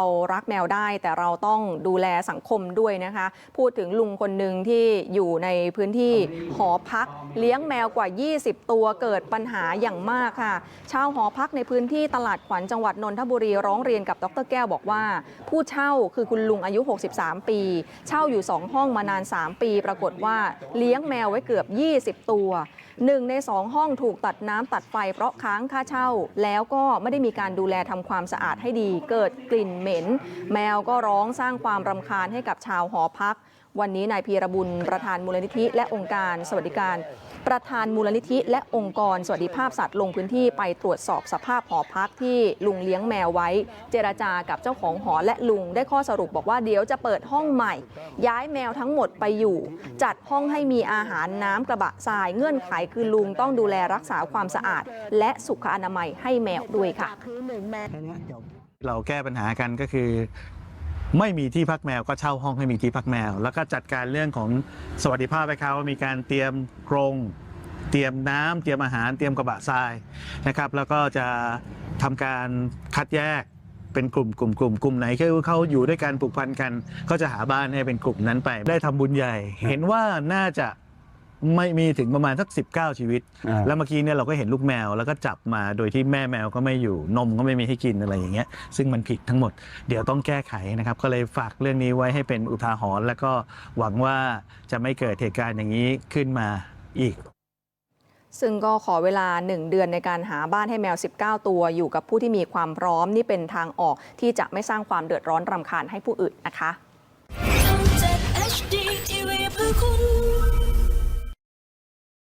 เรารักแมวได้ แต่เราต้องดูแลสังคมด้วยนะคะ พูดถึงลุงคนหนึ่งที่อยู่ในพื้นที่หอพัก เลี้ยงแมวกว่า 20 ตัวเกิดปัญหาอย่างมากค่ะ ชาวหอพักในพื้นที่ตลาดขวัญจังหวัดนนทบุรีร้องเรียนกับดรแก้วบอกว่า ผู้เช่าคือคุณลุงอายุ 63 ปี เช่าอยู่ 2 ห้องมานาน 3 ปี ปรากฏว่าเลี้ยงแมวไว้เกือบ 20 ตัวหนึ่งในสองห้องถูกตัดน้ำตัดไฟเพราะค้างค่าเช่า แล้วก็ไม่ได้มีการดูแลทำความสะอาดให้ดี เกิดกลิ่นเหม็นแมวก็ร้องสร้างความรำคาญให้กับชาวหอพัก วันนี้นายพีรบุญประธานมูลนิธิ และองค์การสวัสดิการ ประธานมูลนิธิ และองค์กรสวัสดิภาพสัตว์ลงพื้นที่ไปตรวจสอบสภาพหอพักที่ลุงเลี้ยงแมวไว้ เจรจากับเจ้าของหอและลุงได้ข้อสรุปบอกว่าเดี๋ยวจะเปิดห้องใหม่ ย้ายแมวทั้งหมดไปอยู่ จัดห้องให้มีอาหารน้ำกระบะทรายเงื่อนไขคือลุงต้องดูแลรักษาความสะอาด และสุขอนามัยให้แมวด้วยค่ะ เราแก้ปัญหากันก็คือ ไม่มีที่พักแมวก็เช่าห้องให้มีที่พักแมว แล้วก็จัดการเรื่องของสวัสดิภาพให้เขามีการเตรียมกรงเตรียมน้ำเตรียมอาหารเตรียมกระบะทรายนะครับ แล้วก็จะทำการคัดแยกเป็นกลุ่มกลุ่มกลุ่มกลุ่มไหนที่เขาอยู่ด้วยกันผูกพันกัน ก็จะหาบ้านให้เป็นกลุ่มนั้นไป ได้ทำบุญใหญ่ เห็นว่าน่าจะ ไม่มีถึงประมาณสัก 19 ชีวิต อ่า แล้วเมื่อกี้เนี่ยเราก็เห็นลูกแมวแล้วก็จับมาโดยที่แม่แมวก็ไม่อยู่นมก็ไม่มีให้กินอะไรอย่างเงี้ยซึ่งมันผิดทั้งหมดเดี๋ยวต้องแก้ไขนะครับ ก็เลยฝากเรื่องนี้ไว้ให้เป็นอุทาหรณ์แล้วก็หวังว่าจะไม่เกิดเหตุการณ์อย่างนี้ขึ้นมาอีก ซึ่งก็ขอเวลา 1 เดือนในการหาบ้านให้แมว 19 ตัวอยู่กับผู้ที่มีความพร้อมนี่เป็นทางออกที่จะไม่สร้างความเดือดร้อนรำคาญให้ผู้อื่นนะคะทำจาก HD TV เพื่อคุณ